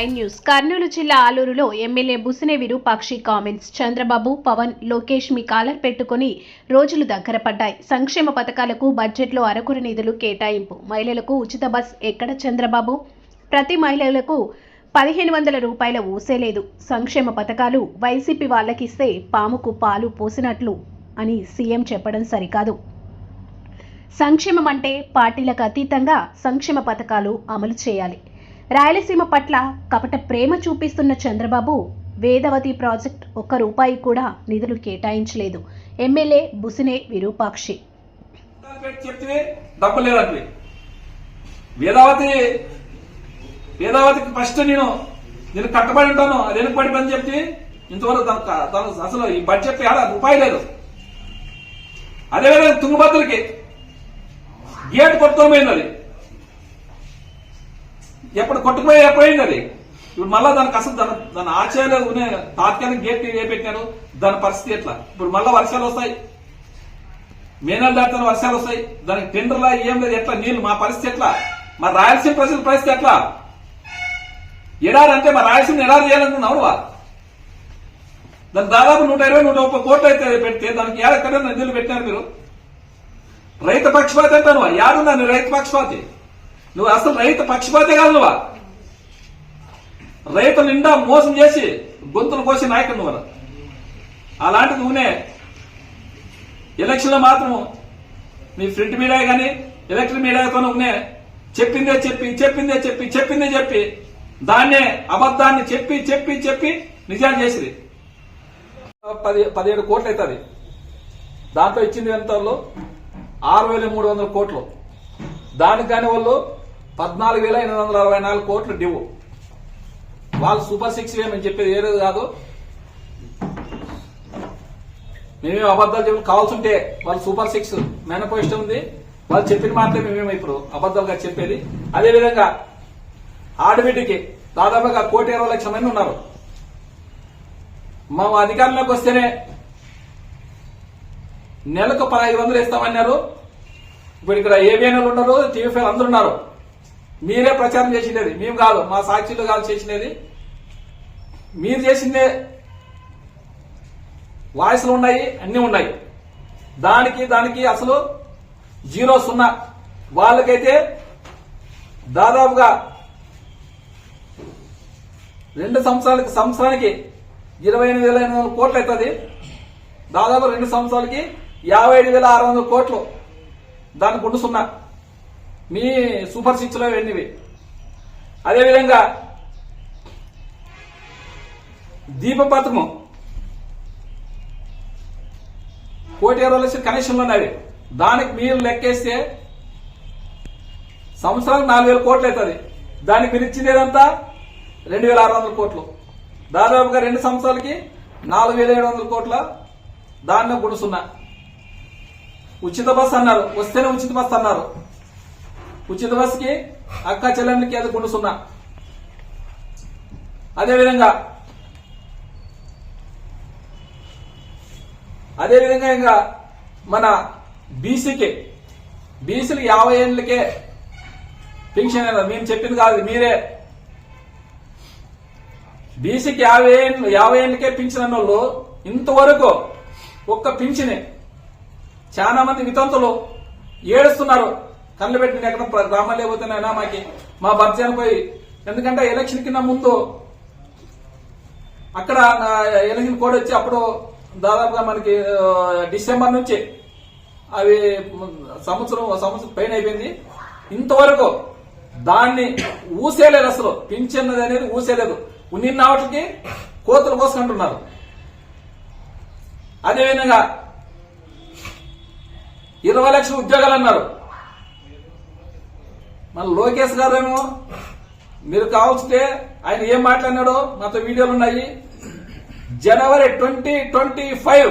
Nine news Kurnool జిల్లా ఆలూరులో MLA Busine Virupakshi comments. Chandrababu Pawan Lokesh మీ కాలర్ పెట్టుకుని రోజులు దగ్గర పడ్డాయి. సంక్షేమ పథకాలకు బడ్జెట్లో అరకుర నిధులు కేటాయింపు. మహిళలకు ఉచిత బస్ ఎక్కడ చంద్రబాబు? ప్రతి మహిళలకు పదిహేను వందల రూపాయల ఊసేలేదు సంక్షేమ పథకాలు వైసీపీ వాళ్ళకిస్తే పాముకు పాలు పోసినట్లు అని సీఎం చెప్పడం సరికాదు. సంక్షేమం అంటే పార్టీలకు అతీతంగా సంక్షేమ పథకాలు అమలు చేయాలి. రాయలసీమ పట్ల కపట ప్రేమ చూపిస్తున్న చంద్రబాబు వేదవతి ప్రాజెక్ట్ ఒక్క రూపాయి కూడా నిధులు కేటాయించలేదు. ఎమ్మెల్యే బుసినే విరూపాక్షి. వేదావతి వేదావతికి ఫస్ట్ నేను నేను కట్టబడి ఉంటాను అది వెనుకబడి పని చెప్తే ఇంతవరకు తనకు తనకు అసలు ఈ బడ్జెట్ ఏడా రూపాయి లేదు. అదేవిధంగా తుంగభద్రకి గేట్ కొట్టుకోమైంది అది. ఎప్పుడు కొట్టుకుపోయి ఎప్పుడైంది అది. ఇప్పుడు మళ్ళా దానికి అసలు దాని దాని ఆచార్యాలు ఉన్నాయి. తాత్కాలిక గేట్ ఏ పెట్టినారు? దాని పరిస్థితి ఎట్లా? ఇప్పుడు మళ్ళా వర్షాలు వస్తాయి. మే దాటిన వర్షాలు వస్తాయి. దానికి టెండర్లా ఏం లేదు. ఎట్లా? నీళ్ళు మా పరిస్థితి ఎట్లా? మా రాయలసీమ ప్రజల పరిస్థితి ఎట్లా? ఎడారి అంటే మా రాయలసీమ ఎడారి చేయాలనుకున్నావువా దానికి దాదాపు నూట ఇరవై నూట ముప్పై కోట్లు అయితే పెడితే దానికి ఏడెక్కడ నిధులు పెట్టినారు మీరు? రైతు పక్షపాతి అంటాను యాడున్నా రైతు పక్షపాతి? నువ్వు అసలు రైతు పక్షపాతే కాదు నువ్వు. రైతు నిండా మోసం చేసి గొంతులు కోసి నాయకుడు నువ్వు అలాంటి నువ్వునే. ఎలక్షన్లో మాత్రం మీ ప్రింట్ మీడియా కానీ ఎలక్ట్రిక్ మీడియాతో నువ్వునే. చెప్పిందే చెప్పి చెప్పిందే చెప్పి చెప్పిందే చెప్పి దాన్నే అబద్ధాన్ని చెప్పి చెప్పి చెప్పి నిజాలు చేసింది. పది పదిహేడు కోట్లు అవుతుంది. దాంట్లో ఇచ్చింది ఎంత వాళ్ళు ఆరు వేల మూడు వందల కోట్లు. దానికి కాని వాళ్ళు పద్నాలుగు వేల ఎనిమిది వందల అరవై నాలుగు కోట్లు డివ్ వాళ్ళు సూపర్ సిక్స్ వేయమని చెప్పేది ఏదో కాదు? మేమే అబద్ధాలు చెప్పి కావాల్సి ఉంటే వాళ్ళు సూపర్ సిక్స్ మేనిఫెస్టో ఉంది. వాళ్ళు చెప్పిన మాత్రమే మేమేమో ఇప్పుడు అబద్ధాలుగా చెప్పేది. అదేవిధంగా ఆడబిడ్డకి దాదాపుగా కోటి ఇరవై లక్షల మంది ఉన్నారు. మా అధికారంలోకి వస్తేనే నెలకు పదహైదు వందలు ఇస్తామన్నారు. ఇప్పుడు ఇక్కడ ఏబిఎన్ఎల్ ఉన్నారు టీవీ ఫైవ్ అందరు ఉన్నారు. మీరే ప్రచారం చేసినది. మేము కాదు మా సాక్షులు కాదు చేసినది. మీరు చేసిందే వాయిస్లు ఉన్నాయి అన్నీ ఉన్నాయి. దానికి దానికి అసలు జీరో సున్నా. వాళ్ళకైతే దాదాపుగా రెండు సంవత్సరాలకి సంవత్సరానికి ఇరవై ఎనిమిది వేల ఎనిమిది వందల కోట్లు అవుతుంది. దాదాపు రెండు సంవత్సరాలకి యాభై ఐదు వేల ఆరు వందల కోట్లు. దానికి ఉండు సున్నా. మీ సూపర్ సిక్స్లో వెళ్ళినవి అదేవిధంగా దీప పథకం కోటి ఇరవై లక్షల కనెక్షన్లు ఉన్నాయి. దానికి మీరు లెక్కేస్తే సంవత్సరానికి నాలుగు వేల కోట్లు అవుతుంది. దానికి మీరు ఇచ్చింది ఏదంతా? రెండు వేల ఆరు వందల కోట్లు. దాదాపుగా రెండు సంవత్సరాలకి నాలుగు వేల ఏడు వందల కోట్ల దానిలో గుడుసున్నా. ఉచిత బస్సు అన్నారు. వస్తేనే ఉచిత బస్సు అన్నారు. ఉచిత బస్కి అక్క చెల్లెళ్ళకి అది సున్నా. అదేవిధంగా అదేవిధంగా ఇంకా మన బీసీకి బీసీలు యాభై ఏళ్ళకే పింఛన్ మేము చెప్పింది కాదు మీరే. బీసీకి యాభై ఏళ్ళు యాభై ఏళ్ళకే పింఛన్ అన్న వాళ్ళు ఇంతవరకు ఒక్క పింఛనే చాలా మంది వితంతులు ఏడుస్తున్నారు. కళ్ళు పెట్టి ఎక్కడ ప్ర- గ్రామాలు లేకపోతేనైనా మాకి? మా భర్త చనిపోయి ఎందుకంటే ఎలక్షన్ కింద ముందు అక్కడ నా ఎలక్షన్ కోడ్ వచ్చి అప్పుడు దాదాపుగా మనకి డిసెంబర్ నుంచి అవి సంవత్సరం సంవత్సరం పైన అయిపోయింది. ఇంతవరకు దాన్ని ఊసేలేదు అసలు. పింఛన్నది అనేది ఊసేలేదు. నిన్న వాటికి కోతులు కోసుకుంటున్నారు. అదేవిధంగా ఇరవై లక్షల ఉద్యోగాలు అన్నారు. మన లోకేష్ గారేమో మీరు కావాల్సింటే ఆయన ఏం మాట్లాడినాడో నాతో వీడియోలు ఉన్నాయి. జనవరి ట్వంటీ ట్వంటీ ఫైవ్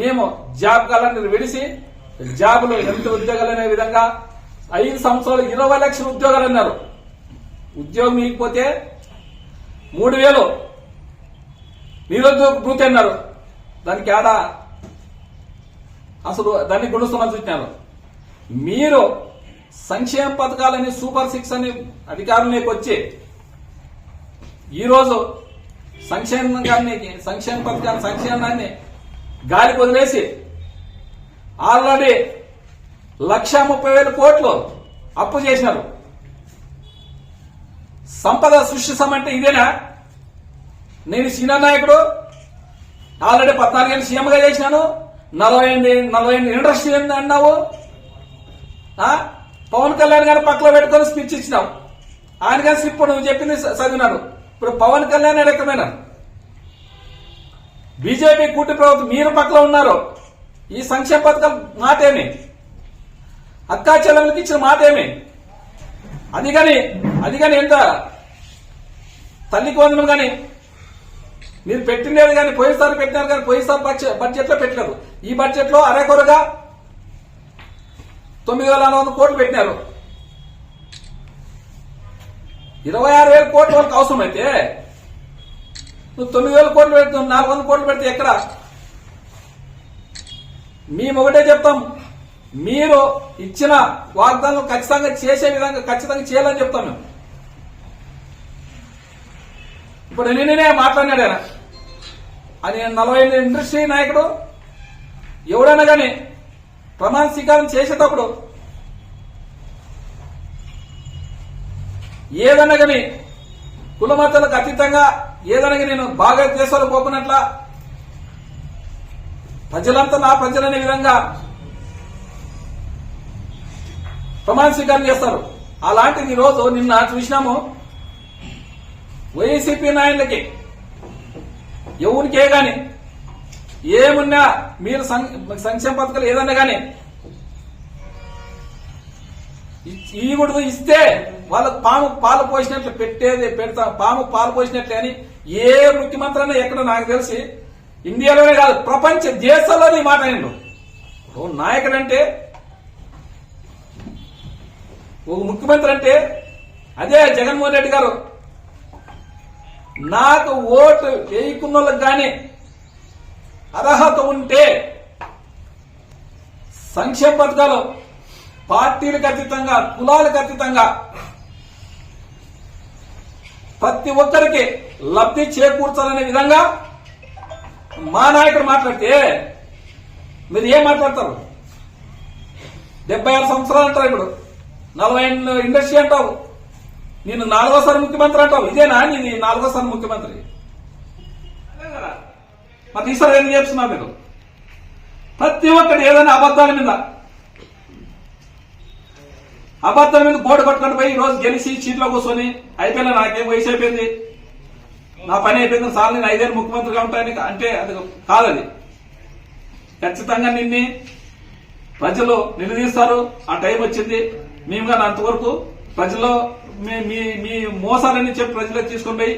మేము జాబ్ కాలాన్ని విడిసి జాబ్లో ఎంత ఉద్యోగాలు అనే విధంగా ఐదు సంవత్సరాలు ఇరవై లక్షల ఉద్యోగాలు అన్నారు. ఉద్యోగం ఇకపోతే మూడు వేలు. నిరుద్యోగ భృతి అన్నారు. దానికి ఆడ అసలు దాన్ని గుణస్తున్నారు చూసినారు. మీరు సంక్షేమ పథకాలని సూపర్ సిక్స్ అని అధికారంలోకి వచ్చి ఈరోజు సంక్షేమాన్ని సంక్షేమ పథకాన్ని సంక్షేమాన్ని గాలి వదిలేసి ఆల్రెడీ లక్ష ముప్పై వేల కోట్లు అప్పు చేసినారు. సంపద సృష్టిస్తామంటే ఇదేనా? నేను సీనియర్ నాయకుడు ఆల్రెడీ పద్నాలుగేళ్ళు సీఎంగా చేసినాను. నలభై ఎనిమిది నలభై ఎనిమిది ఇండస్ట్రీ ఏంది అన్నావు? పవన్ కళ్యాణ్ గారిని పక్కలో పెట్టుకొని స్పీచ్ ఇచ్చినావు ఆయన గారి ఇప్పుడు నువ్వు చెప్పింది చదివినాను ఇప్పుడు పవన్ కళ్యాణ్ ఎడకమైన బీజేపీ కూటమి ప్రభుత్వం మీరు పక్కన ఉన్నారు. ఈ సంక్షేమ పథకం మాట ఏమి అక్కా చెల్లెలకి ఇచ్చిన మాట ఏమి అది కానీ అది కానీ ఎంత? తల్లికి వందనం కానీ మీరు పెట్టిండేది కానీ పోయినసారి పెట్టినారు కానీ పోయినసారి బడ్జెట్లో పెట్టలేదు. ఈ బడ్జెట్లో అరేకొరగా తొమ్మిది వేల నాలుగు వందల కోట్లు పెట్టినారు. ఇరవై ఆరు వేల కోట్ల వరకు అయితే నువ్వు తొమ్మిది వేల కోట్లు పెడుతున్నావు నాలుగు వందల కోట్లు పెడితే ఎక్కడ? మేము ఒకటే చెప్తాం. మీరు ఇచ్చిన వాగ్దానం ఖచ్చితంగా చేసే విధంగా ఖచ్చితంగా చేయాలని చెప్తాం మేము. ఇప్పుడు నేనే మాట్లాడినాడు ఆయన. అని నలభై ఐదు ఇండస్ట్రీ నాయకుడు. ఎవడైనా కానీ ప్రమాణ స్వీకారం చేసేటప్పుడు ఏదన్నా కానీ కులమతలకు అతీతంగా ఏదన్నా కానీ నేను బాగా దేశాలు పోకున్నట్ల ప్రజలంతా నా ప్రజలనే విధంగా ప్రమాణ స్వీకారం చేస్తారు. అలాంటిది ఈ రోజు నిన్న చూసినాము. వైసీపీ నాయకులకి ఎవరికే కానీ ఏమున్నా మీరు సం- సంక్షేమ పథకాలు ఏదన్నా ఈ ఈగుడు ఇస్తే వాళ్ళకు పాము పాలు పోసినట్లు పెట్టేది పెడతా పాము పాలు పోసినట్లే అని ఏ ముఖ్యమంత్రి అయినా ఎక్కడ నాకు తెలిసి ఇండియాలోనే కాదు ప్రపంచ దేశాల్లోనే ఈ మాట ఆయన నాయకుడు అంటే ఒక ముఖ్యమంత్రి అంటే అదే జగన్మోహన్ రెడ్డి గారు. నాకు ఓటు వేయకున్న వాళ్ళకి కానీ అర్హత ఉంటే సంక్షేమ పథకాలు పార్టీలకు అతీతంగా కులాలకు అతీతంగా ప్రతి ఒక్కరికి లబ్ధి చేకూర్చాలనే విధంగా మా నాయకుడు మాట్లాడితే మీరు ఏం మాట్లాడతారు? డెబ్బై ఆరు సంవత్సరాలు అంటారు ఇప్పుడు. నలభై ఇండస్ట్రీ అంటావు. నేను నాలుగోసారి ముఖ్యమంత్రి అంటావు. ఇదేనా? నేను నాలుగోసారి ముఖ్యమంత్రి. మరి ఈసారి ఏం చేస్తున్నా మీరు? ప్రతి ఒక్కటి ఏదైనా అబద్ధాల మీద అబద్ధాల మీద బోర్డు పట్టుకొని పోయి రోజు గెలిచి సీట్లో కూర్చొని అయిపోయినా నాకేం వయసు అయిపోయింది? నా పని అయిపోయింది సార్ నేను ఐదేళ్ళు ముఖ్యమంత్రిగా ఉంటాయని అంటే అది కాదది ఖచ్చితంగా నిన్ని ప్రజలు నిలదీస్తారు. ఆ టైం వచ్చింది. మేము కానీ అంతవరకు ప్రజల్లో మీ మీ మీ మోసాలని చెప్పి ప్రజలకు తీసుకొని పోయి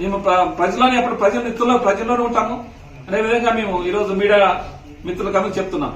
మేము ప్రజలను ప్రజల్లోనే ఎప్పుడు ప్రజల మిత్రుల్లో ప్రజల్లోనే ఉంటాము? అదేవిధంగా మేము ఈరోజు మీడియా మిత్రులకు చెప్తున్నాం.